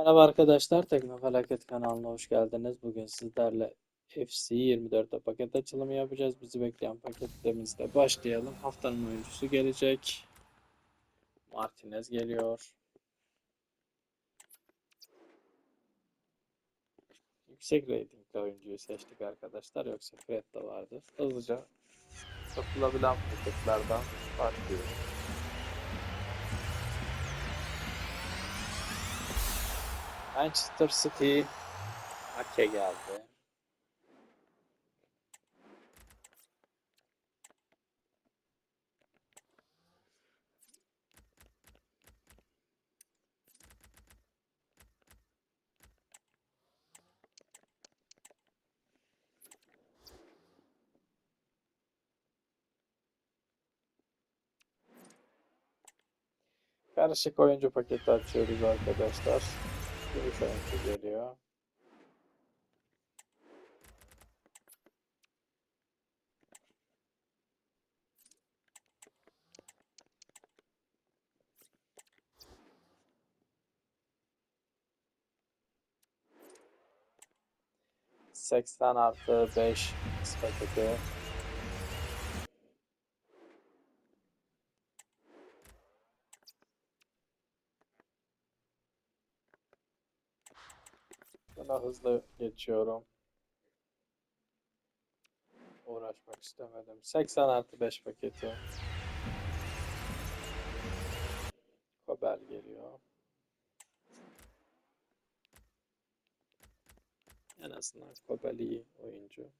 Merhaba arkadaşlar, Teknofelaket kanalına hoş geldiniz. Bugün sizlerle FC 24'te paket açılımı yapacağız. Bizi bekleyen paketlerimizle başlayalım. Haftanın oyuncusu gelecek. Martinez geliyor. Yüksek reytingli oyuncuyu seçtik arkadaşlar. Yoksa Fred de vardı. Hızlıca satılabilen paketlerden başlıyoruz. Manchester City Ake geldi. Karışık oyuncu paketi açıyoruz arkadaşlar. Gümüş oyuncu geliyor. Seksen artı beş paketi. Hızlı geçiyorum. Uğraşmak istemedim. 80 artı 5 paketi. Kobel geliyor. En azından Kobel iyi oyuncu.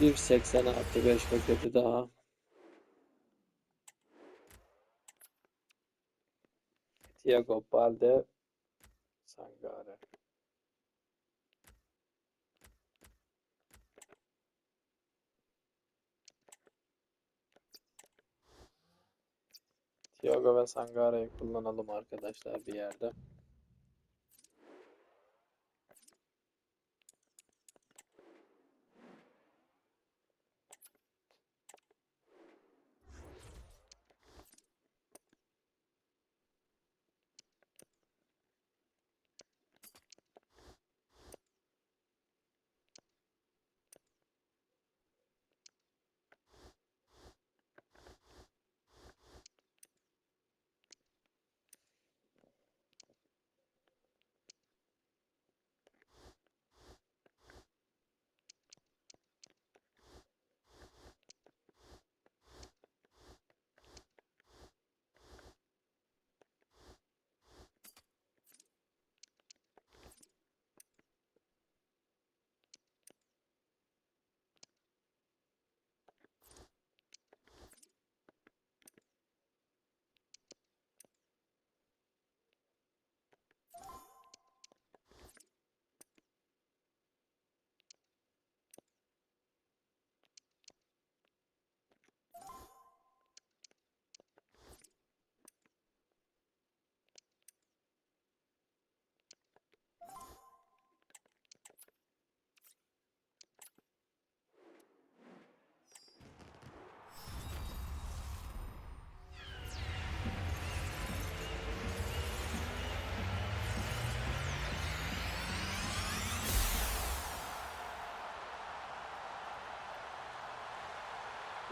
Bir 80 artı 5 paketi daha. Thiago Balde Sangare. Thiago ve Sangare'yi kullanalım arkadaşlar bir yerde.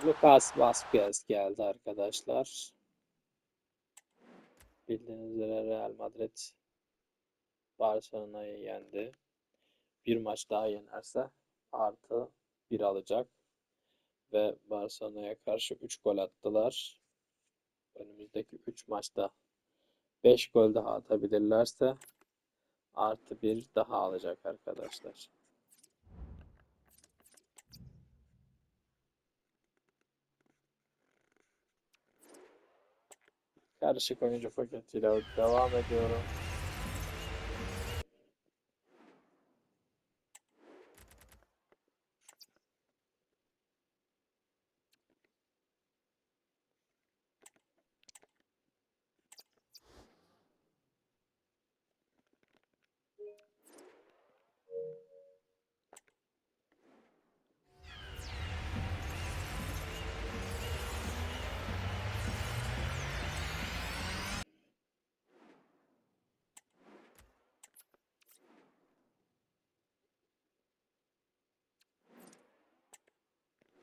Lucas Vazquez geldi arkadaşlar. Bildiğiniz üzere Real Madrid Barcelona'yı yendi. Bir maç daha yenerse artı bir alacak. Ve Barcelona'ya karşı 3 gol attılar. Önümüzdeki 3 maçta 5 gol daha atabilirlerse artı bir daha alacak arkadaşlar. Karışık oyuncu paketiyle devam ediyorum.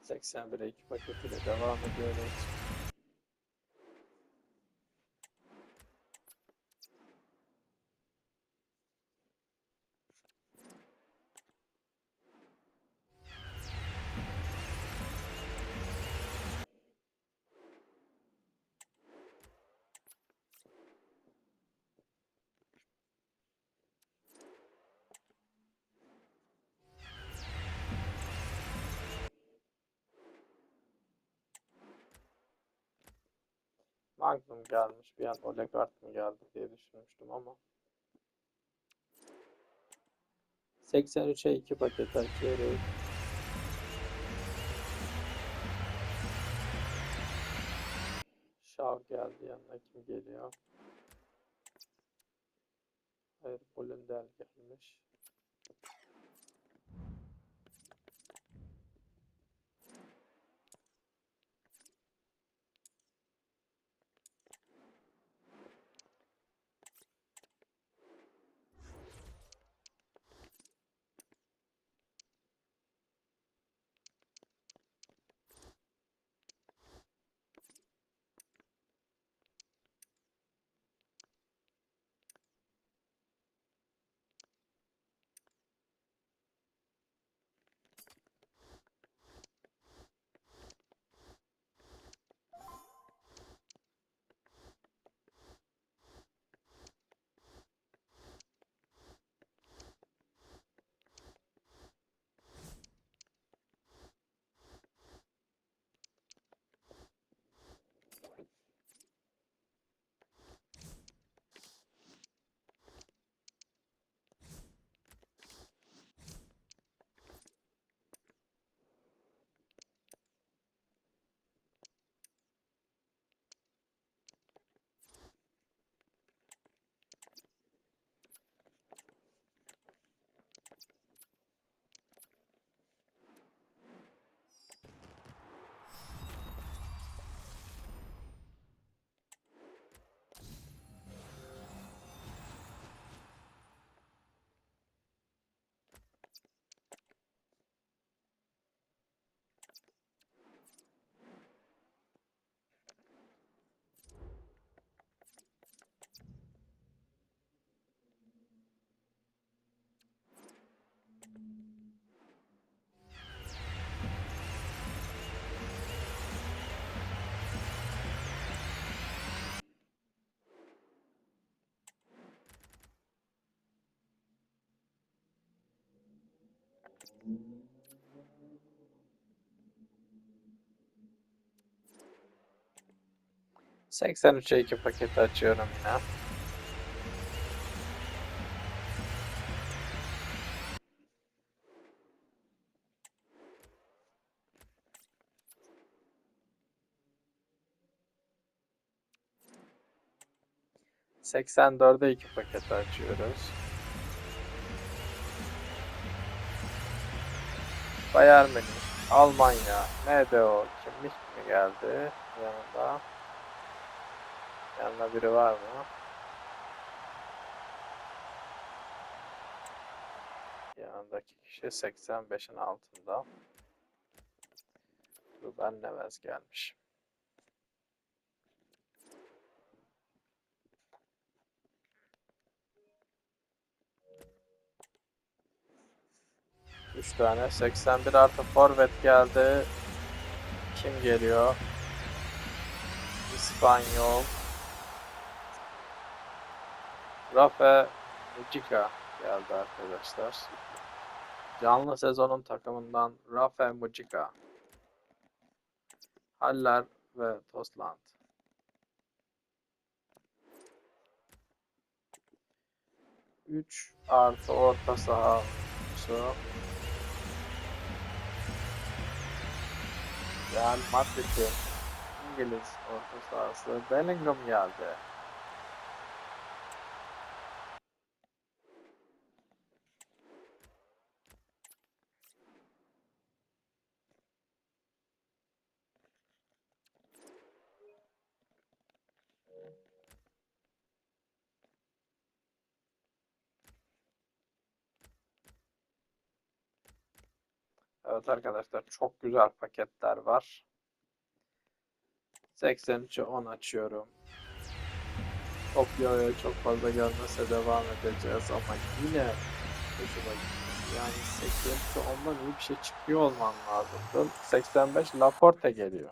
81'e 2 paketiyle devam ediyoruz. Magnum gelmiş. Bir an Olegard mı geldi diye düşünmüştüm ama. 83'e 2 paket açıyoruz. Shaw geldi yanına kim geliyor? Hayır Bolender gelmiş. Seksen üçe iki paket açıyorum yine. Seksen dörde iki paket açıyoruz. Bayern Münih, Almanya, NDO, kimlik mi geldi yanında? Yanında biri var mı? Yanındaki kişi 85'in altında. Ruben Neves gelmiş. Üç tane 81 artı forvet geldi. Kim geliyor? İspanyol. Rafa Mujica geldi arkadaşlar. Canlı sezonun takımından Rafa Mujica. Haller ve Tosland. Üç artı orta saha. Real Madrid'in İngiliz orta sahası Bellingham geldi. Evet arkadaşlar çok güzel paketler var. 83'e 10 açıyorum. Topyo'ya çok fazla gelmese devam edeceğiz ama yine hoşuma. Yani 83'e 10'dan iyi bir şey çıkıyor olman lazım. 85 Laporte geliyor.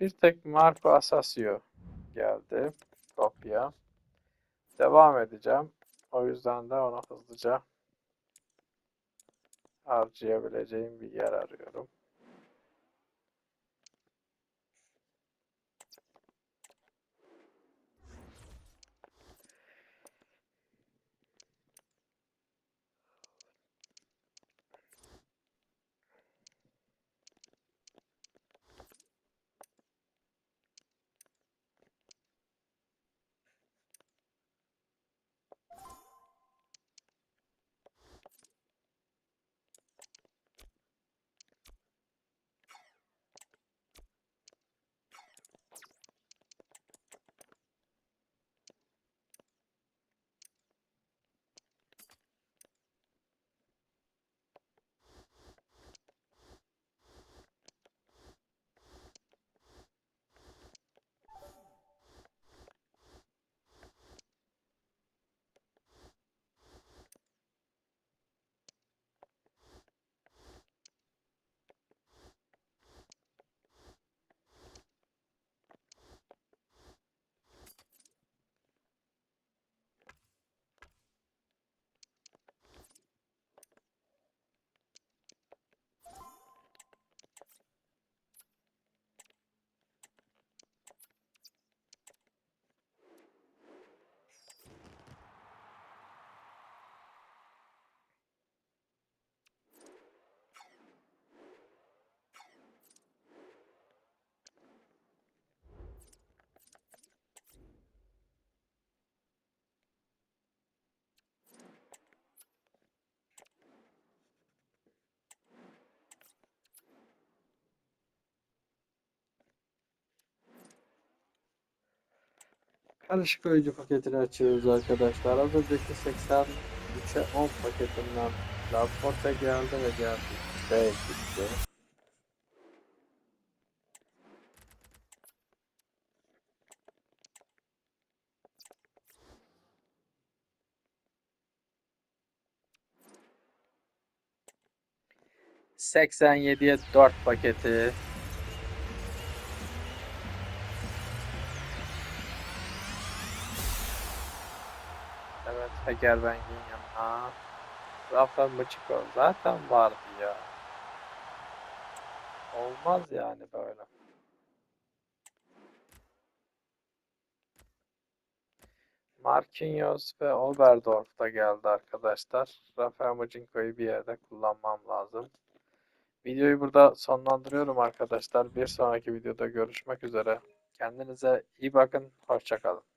Bir tek Marco Asensio geldi. Kopya. Devam edeceğim. O yüzden de onu hızlıca harcayabileceğim bir yer arıyorum. Karışık oyuncu paketini açıyoruz arkadaşlar. Az önceki 83'e 10 paketinden Laporte geldi ve geldi. B gitti. ...87'ye 4 paketi. Evet, Hegerbeng'in yanına. Rafael Machiko zaten vardı ya. Olmaz yani böyle. Marquinhos ve Oberdorf da geldi arkadaşlar. Rafael Machiko'yu bir yerde kullanmam lazım. Videoyu burada sonlandırıyorum arkadaşlar. Bir sonraki videoda görüşmek üzere. Kendinize iyi bakın. Hoşçakalın.